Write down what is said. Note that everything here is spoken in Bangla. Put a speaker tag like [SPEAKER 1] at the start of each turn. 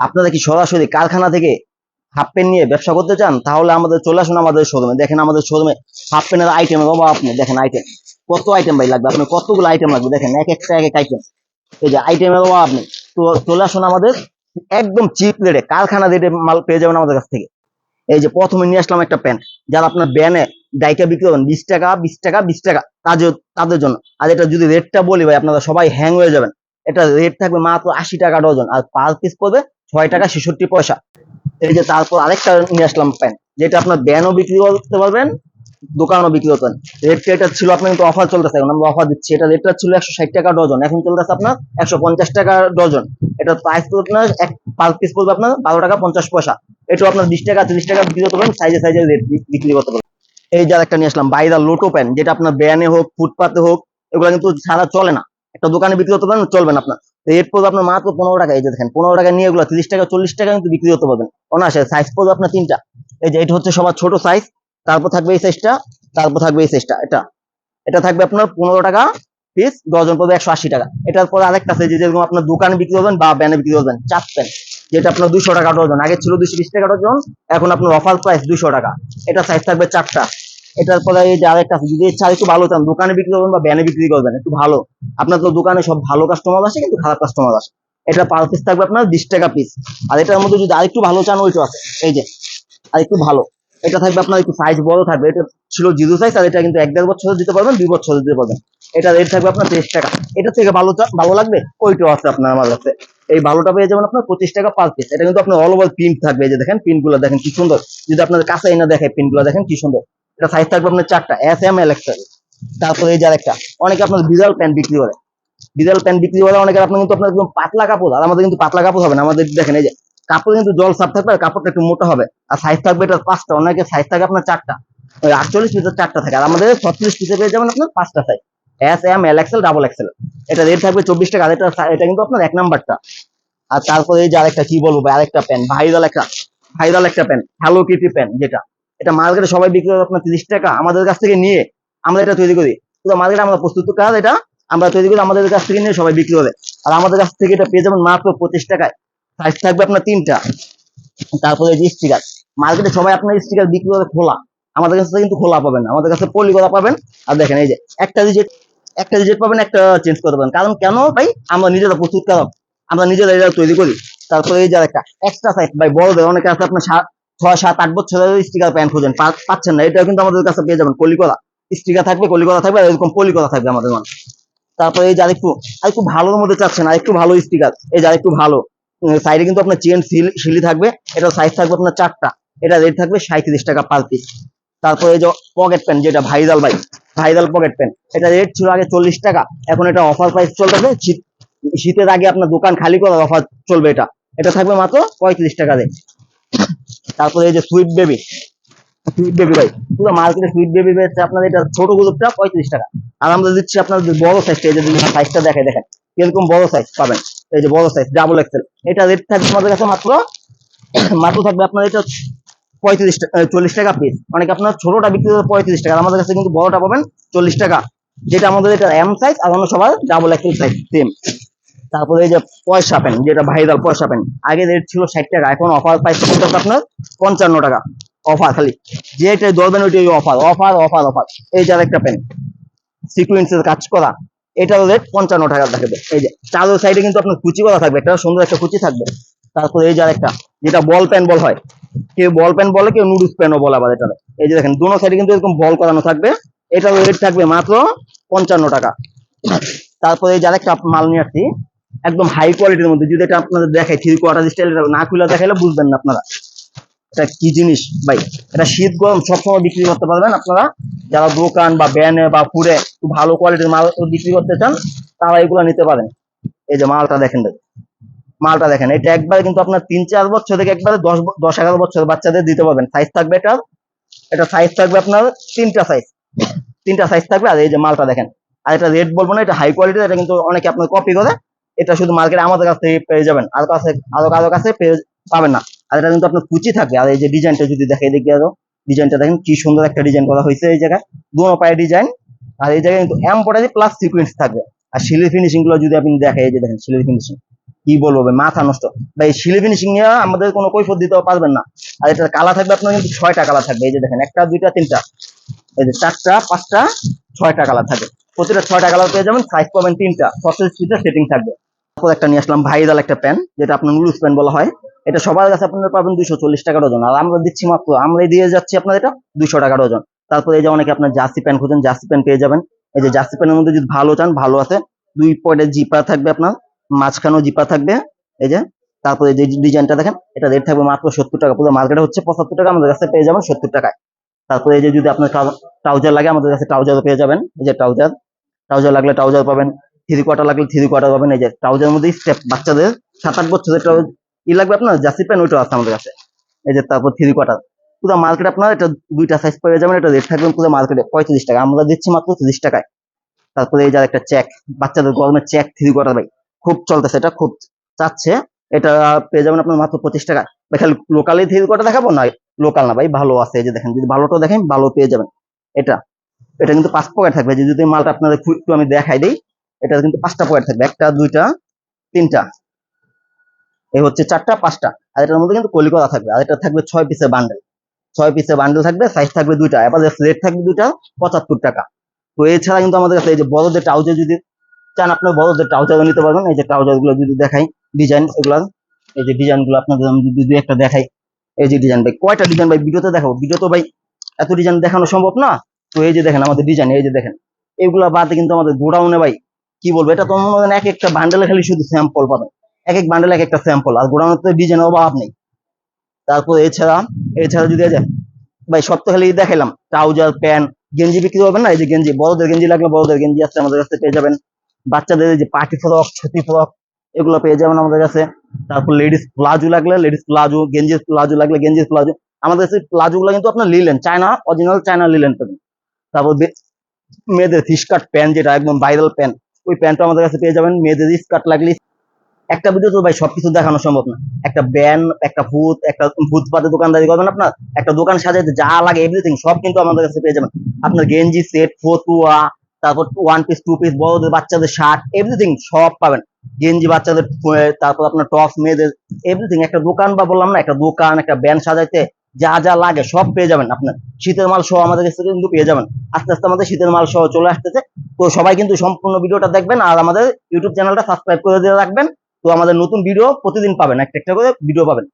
[SPEAKER 1] আপনারা কি সরাসরি কারখানা থেকে হাফ প্যান্ট নিয়ে ব্যবসা করতে চান? তাহলে আমাদের চলে আসুন আমাদের শোরুমে দেখেন আমাদের শোরুমে হাফ প্যান্টের আইটেম বাবা আপনি। দেখেন আইটেম কত আইটেম ভাই লাগবে? আপনার কতগুলো আইটেম লাগবে? দেখেন, এক একটা, এক এক আইটেম এই যে আইটেমের বাবা আপনি। তো চলে আসুন আমাদের একদম চিপ রেটে কারখানা রেটে মাল পেয়ে যাবেন আমাদের কাছ থেকে। এই যে প্রথমে নিয়ে আসলাম একটা প্যান্ট। যারা আপনার ব্যানে ডাইকা বিক্রি করেন বিশ টাকা বিশ টাকা বিশ টাকা, তাদের তাদের জন্য। আর এটা যদি রেটটা বলি ভাই, আপনারা সবাই হ্যাং হয়ে যাবেন। এটা রেট থাকবে মাত্র আশি টাকা ডজন। আর পার পিস পড়বে ছয় টাকা ছেষট্টি পয়সা। এই যে তারপর আরেকটা নিয়ে আসলাম প্যান্ট যেটা আপনার ব্যানও বিক্রি করতে পারবেন, দোকানও বিক্রি করতেন রেটটা ছিল আপনার কিন্তু অফার চলতেছে, এখন আমরা অফার দিচ্ছি। এটা রেটটা ছিল একশো ষাট টাকা ডজন, এখন চলতেছে আপনার একশো পঞ্চাশ টাকা ডজন। এটা প্রাইস পড়বে আপনার এক পার পিস পড়বে আপনার বারো টাকা পঞ্চাশ পয়সা। এটা আপনার বিশ টাকা, তিরিশ টাকা বিক্রি করতে পারেন সাইজে সাইজে রেট বিক্রি করতে পারেন এই যার একটা নিয়ে আসলাম বাইরা লোটো প্যান্ট যেটা আপনার ব্যানে হোক ফুটপাতে হোক, এগুলো কিন্তু ছাড়া চলে না। একটা দোকানে বিক্রি করতে পারেন চলবে না আপনার। রেট পড়বে আপনার মাত্র পনেরো টাকা, এই যে দেখেন, পনেরো টাকা নিয়ে এগুলো তিরিশ টাকা, চল্লিশ টাকা কিন্তু বিক্রি করতে পারবেন। অনায়াসে সাইজ পড়বে আপনার তিনটা। এই যে, এটা হচ্ছে সবার ছোট সাইজ তারপর থাকবে এই সাইজটা তারপর থাকবে এই সাইজটা এটা। এটা থাকবে আপনার পনেরো টাকা পিস ডজন পড়বে একশো আশি টাকা। এটার পরে আরেকটা আছে যেরকম আপনার দোকানে বিক্রি করবেন বা ব্যানে বিক্রি করবেন, চার প্যান্ট যেটা আপনার দুশো টাকা ডজন। আগে ছিল দুশো বিশ টাকা ডজন, এখন আপনার অফার প্রাইস দুশো টাকা। এটা সাইজ থাকবে চারটা। এটার পরে এই যে আরেকটা যদি ইচ্ছা একটু ভালো চান, দোকানে বিক্রি করবেন বা ব্যানে বিক্রি করবেন, একটু ভালো। আপনার তো দোকানে সব ভালো কাস্টমার আসে, কিন্তু খারাপ কাস্টমার আসে। এটা পার পিস থাকবে আপনার বিশ টাকা পিস আর এটার মধ্যে যদি আরেকটু ভালো চান ওইটা আছে। এই যে, আরেকটু ভালো। এটা থাকবে আপনার একটু সাইজ বড় থাকবে। এটা ছিল জিরো সাইজ আর এটা কিন্তু এক দেড় বছর দিতে পারবেন, দুই বছর দিতে পারবেন। এটা রেট থাকবে আপনার তেইশ টাকা। এটা থেকে ভালো ভালো লাগবে, ওইটাও আছে আপনার আমার কাছে। এই ভালোটা পেয়ে যাবেন আপনার পঁচিশ টাকা পার পিস এটা কিন্তু আপনার অল ওভার প্রিন্ট থাকবে। যে দেখেন প্রিন্টগুলো দেখেন কি সুন্দর। যদি আপনার কাছে এনে দেখে প্রিন্টগুলো দেখেন কি সুন্দর। এটা সাইজ থাকবে আপনার চারটা এস এম এল এক্সেল তারপরে এই যে আরেকটা, অনেকে আপনার বিজাল প্যান্ট বিক্রি করে। বিজাল প্যান্ট বিক্রি করে অনেকে আপনার কিন্তু আপনার একদম পাতলা কাপড়, আর আমাদের কিন্তু পাতলা কাপড় হবে না। আমাদের দেখেন এই যে, কাপড় কিন্তু জল সাপ থাকবে আর কাপড়টা একটু মোটা হবে। আর সাইজ থাকবে এটা পাঁচটা অনেকে সাইজ থাকে আপনার চারটা। ওই আটচল্লিশ পিসের চারটা থাকে, আর আমাদের ছত্রিশ পিসে পেয়ে যাবেন আপনার পাঁচটা size S M L XL double XL এটা রেট থাকবে চব্বিশ টাকা এটা এটা কিন্তু আপনার এক নাম্বারটা আর তারপরে এই যে আরেকটা, কি বলব আরেকটা প্যান্ট ভাইরাল একটা ভাইরাল একটা প্যান্ট হ্যালো কিটি প্যান্ট যেটা। এটা মার্কেটে সবাই বিক্রি করে আপনার তিরিশ টাকা আমাদের কাছ থেকে নিয়ে আমরা এটা তৈরি করি। পুরো মার্কেটে আমরা প্রস্তুত কাজ, এটা আমরা তৈরি করি আমাদের কাছ থেকে নিয়ে সবাই বিক্রি করে। আর আমাদের কাছ থেকে এটা পেয়ে যাবেন মাত্র পঁচিশ টাকায়। সাইজ থাকবে আপনার তিনটা। তারপরে যে স্টিকার মার্কেটে সবাই আপনার স্টিকার বিক্রি করে খোলা। আমাদের কাছে কিন্তু খোলা পাবেন আমাদের কাছে পলি করা পাবেন। আর দেখেন এই যে, একটা রিজেট একটা রিজেট পাবেন, একটা চেঞ্জ করতে পারেন কারণ কেন ভাই? আমরা নিজেরা প্রস্তুত কারক আমরা নিজেরা তৈরি করি। তারপরে এই যে একটা এক্সট্রা সাইজ ভাই, বড়দের অনেকে আছে আপনার ছয়, সাত, আট বছরের স্টিকার প্যান্ট খোঁজেন। পাচ্ছেন না, এটাও কিন্তু আমাদের কাছে পেয়ে যাবেন। কলিকলা। স্টিকার থাকবে, কলিকলা থাকবে এরকম পলিকলা থাকবে আমাদের মানে তারপরে এই যে আরেকটু আরেকটু ভালোর মধ্যে চাচ্ছেন, আরেকটু ভালো স্টিকার এই যে আরেকটু ভালো। সাইডে কিন্তু আপনার চেন শিলি থাকবে এটা সাইজ থাকবে আপনার চারটা। এটা রেট থাকবে সাঁত্রিশ টাকা পার পিস তারপরে যে পকেট প্যান্ট যেটা ভাইরাল ভাই, ভাইরাল পকেট প্যান্ট এটা রেট ছিল আগে চল্লিশ টাকা, এখন এটা অফার প্রাইস চলতেছে। শীত, শীতের আগে আপনার দোকান খালি করার অফার চলবে এটা। এটা থাকবে মাত্র পঁয়ত্রিশ টাকা রেট তারপরে এই যে সুইট বেবি সুইট বেবি ভাই, পুরো মার্কেটে সুইট বেবি বেচছে আপনার এটা ছোট গ্রুপটা পঁয়ত্রিশ টাকা। আর আমরা দিচ্ছি আপনার বড় সাইজটা এই যে সাইজটা দেখে দেখেন এরকম বড় সাইজ পাবেন, এই যে বড় সাইজ ডাবল এক্সেল এটা রেট থাকবে আমাদের কাছে মাত্র মাত্র থাকবে আপনার এটা পঁয়ত্রিশ টাকা চল্লিশ টাকা পিস অনেকে আপনার ছোটটা বিক্রি করে পঁয়ত্রিশ টাকা আমাদের কাছে কিন্তু বড়টা পাবেন চল্লিশ টাকা। যেটা আমাদের এটা এম সাইজ আর অন্য সবার ডাবল এক্সেল সাইজ সেম তারপরে এই যে পয়সা পেন, যেটা ভাইরাল পয়সা পেন। আগে রেট ছিল ষাট টাকা, এখন অফার প্রাইস পড়তেছে আপনার? পঞ্চান্ন টাকা। অফার খালি। যেটা ধরবেন ওইটাই অফার অফার অফার অফার এই যে একটা পেন। সিকুয়েন্সের কাজ করা, এটার রেট পঞ্চান্ন টাকা থাকবে এই যে, চারো সাইডে কিন্তু আপনার কুচি করা থাকবে, একটা সুন্দর একটা কুচি থাকবে। তারপরে এই যে আরেকটা, যেটা বল পেন বল হয়। কেউ বল পেন বলে, কেউ নুডলস পেনও বলে আবার এটা এই যে দেখেন, দুনো সাইডে কিন্তু এরকম বল করানো থাকবে। এটার রেট থাকবে মাত্র পঞ্চান্ন টাকা। তারপরে এই যার একটা মাল নিয়ে আসছি একদম হাই কোয়ালিটির মধ্যে, যদি এটা আপনাদের দেখাই থ্রি কোয়ার্টার স্টাইল না খুলে দেখাইলে বুঝবেন না আপনারা। এটা কি জিনিস? ভাই, এটা শীত গরম সবসময় বিক্রি করতে পারবেন আপনারা। যারা দোকান বা ব্যানে বা ফুডে একটু ভালো কোয়ালিটির মাল বিক্রি করতে চান, তারা এগুলো নিতে পারেন। এই যে মালটা দেখেন। মালটা দেখেন, এটা একবারে কিন্তু আপনার তিন চার বছর থেকে একবারে দশ দশ এগারো বছর বাচ্চাদের দিতে পারবেন। সাইজ থাকবে এটা এটা সাইজ থাকবে আপনার তিনটা সাইজ তিনটা সাইজ থাকবে, আর এই যে মালটা দেখেন। আর এটা রেট বলব না, এটা হাই কোয়ালিটির এটা কিন্তু অনেকে আপনার কপি করে। এটা শুধু মার্কেটে আমাদের কাছ থেকে পেয়ে যাবেন। আর কাছে, আরও কারও কাছে পেয়ে পাবেন না। আর এটা কিন্তু আপনার কুচি থাকে। আর এই যে ডিজাইনটা যদি দেখে, এদিকে আরও ডিজাইনটা দেখেন, কি সুন্দর একটা ডিজাইন করা হয়েছে এই জায়গায়। দুনো পায়ে ডিজাইন আর এই জায়গায় কিন্তু এমব্রয়ডারি প্লাস সিকুয়েন্স থাকবে। আর সিলি ফিনিশিংগুলো যদি আপনি দেখেন এই যে দেখেন সিলি ফিনিশিং কি বলব মাথা নষ্ট। ভাই সিলি ফিনিশিং নিয়ে আমাদের কোনো কৈফত দিতে পারবেন না। আর এটার কালা থাকবে আপনার কিন্তু ছয়টা কালার থাকবে। এই যে দেখেন, একটা, দুইটা, তিনটা। এই যে চারটা, পাঁচটা, ছয়টা কালার থাকবে। প্রতিটা ছয়টা কালার পেয়ে যাবেন সাইজ পাবেন তিনটা। স্পিডের সেটিং থাকবে। তারপর একটা নিয়ে আসলাম ভাইরাল একটা প্যান, যেটা আপনার নুডলস প্যান বলা হয়। এটা সবার কাছে আপনারা পাবেন দুশো চল্লিশ টাকা ওজন। আর আমরা দিচ্ছি মাত্র, আমরাই দিয়ে যাচ্ছি আপনার এটা দুশো টাকা ওজন। তারপরে এই যে অনেকে আপনার জার্সি প্যান্ট খোঁজেন, জার্সি প্যান্ট পেয়ে যাবেন। এই যে জার্সি প্যান্টের মধ্যে যদি ভালো চান, ভালো আছে। দুই পয়েন্টের জিপা থাকবে আপনার, মাঝখানেও জিপা থাকবে। এই যে, তারপরে যে ডিজাইনটা দেখেন, এটা রেট থাকবে মাত্র সত্তর টাকা। পুরো মার্কেটে হচ্ছে পঁচাত্তর টাকা, আমাদের কাছে পেয়ে যাবেন সত্তর টাকায়। তারপরে এই যে যদি আপনার ট্রাউজার লাগে, আমাদের কাছে ট্রাউজারও পেয়ে যাবেন। এই যে ট্রাউজার ট্রাউজার লাগলে ট্রাউজার পাবেন। থ্রি কোয়ার্টার লাগলে থ্রি কোয়ার্টার পাবেন এই যে ট্রাউজারের মধ্যে স্টেপ বাচ্চাদের সাত আট বছরের ট্রাউজার ই লাগবে আপনার, জার্সি প্যান্ট ওইটা আছে আমাদের কাছে। এই যে তারপর থ্রি কোয়ার্টার পুরো মার্কেট আপনার এটা দুইটা সাইজ পেয়ে যাবেন এটা রেট থাকবে পুরো মার্কেটে পঁয়ত্রিশ টাকা। আমরা দিচ্ছি মাত্র তিরিশ টাকায়। তারপরে এই যে একটা চেক বাচ্চাদের গরমের চেক থ্রি কোয়ার্টার ভাই। খুব চলতেছে এটা, খুব চাচ্ছে। এটা পেয়ে যাবেন আপনার মাত্র পঁচিশ টাকা খালি লোকালি থ্রি কোয়ার্টার দেখাবো? না লোকাল না ভাই, ভালো আছে। এই যে দেখেন, যদি ভালোটা দেখেন, ভালো পেয়ে যাবেন। এটা এটা কিন্তু পাঁচ পকেট থাকবে। যদি মালটা আপনাদের আমি দেখাই দিই। এটা কিন্তু পাঁচটা পয়েন্ট থাকবে, একটা, দুইটা, তিনটা। এই হচ্ছে চারটা, পাঁচটা। আর এটার মধ্যে কিন্তু কলিকতা থাকবে, আর এটা থাকবে ছয় পিসের বান্ডেল ছয় পিসের বান্ডেল থাকবে সাইজ থাকবে দুইটা এবার রেট থাকবে দুইটা, পঁচাত্তর টাকা। তো এছাড়া কিন্তু আমাদের কাছে এই যে বড়দের ট্রাউজার যদি চান আপনার বড়দের ট্রাউজারও নিতে পারবেন। এই যে ট্রাউজারগুলো যদি দেখাই ডিজাইন এগুলো, এই যে ডিজাইনগুলো আপনাদের আমি যদি একটা দেখাই, এই যে ডিজাইন ভাই, কয়টা ডিজাইন ভাই, ভিডিওতে দেখাবো? ভিডিও তো ভাই, এত ডিজাইন দেখানো সম্ভব না? তো এই যে দেখেন, আমাদের ডিজাইন এই যে দেখেন। এগুলা বাদে কিন্তু আমাদের গোডাউনে, ভাই কি বলব? এটা তো মনে এক একটা বান্ডেলে খালি শুধু স্যাম্পল পাবেন। এক এক বান্ডেলে এক একটা স্যাম্পল আর গোডাউনে তো ডিজাইনের অভাব নেই। তারপর এছাড়া এছাড়া যদি এই যে, ভাই, সব তো খালি দেখাইলাম। ট্রাউজার প্যান্ট গেঞ্জি বিক্রি করবেন না? এই যে গেঞ্জি, বড়দের গেঞ্জি লাগলে বড়দের গেঞ্জি আছে আমাদের কাছে পেয়ে যাবেন। বাচ্চাদের যে পার্টি ফ্রক ছুটি ফ্রক এগুলো পেয়ে যাবেন আমাদের কাছে। তারপর লেডিস প্লাজো লাগলে লেডিস প্লাজো গেঞ্জির প্লাজো লাগলে গেঞ্জির প্লাজো আমাদের কাছে প্লাজো গুলো কিন্তু আপনার linen China original China linen তারপর মেয়েদের ফিসকাট প্যান্ট যেটা একদম ভাইরাল প্যান্ট ওই প্যান্টটা আমাদের কাছে পেয়ে যাবেন। মেয়েদের স্কার্ট লাগলে একটা ভিডিও তো ভাই সবকিছু দেখানো সম্ভব না। একটা ব্যান একটা ভূত, একটা ভূতপাতে দোকানদারি করবেন আপনার, একটা দোকান সাজাতে যা লাগে এভরিথিং সব কিন্তু আমাদের কাছে পেয়ে যাবেন। আপনার গেঞ্জি সেট ফতুয়া, তারপর ওয়ান পিস টু পিস বড়দের, বাচ্চাদের শার্ট এভরিথিং সব পাবেন। গেঞ্জি বাচ্চাদের তারপর আপনার টপ মেয়েদের এভরিথিং একটা দোকান বা বললাম না, একটা দোকান, একটা ব্যান সাজাইতে যা যা লাগে সব পেয়ে যাবেন আপনার। শীতের মাল সহ আমাদের কাছে কিন্তু পেয়ে যাবেন। আস্তে আস্তে আমাদের শীতের মাল সহ চলে আসতেছে। তো সবাই কিন্তু সম্পূর্ণ ভিডিওটা দেখবেন আর আমাদের ইউটিউব চ্যানেলটা সাবস্ক্রাইব করে দিয়ে রাখবেন। তো আমাদের নতুন ভিডিও প্রতিদিন পাবেন। একটা একটা করে ভিডিও পাবেন।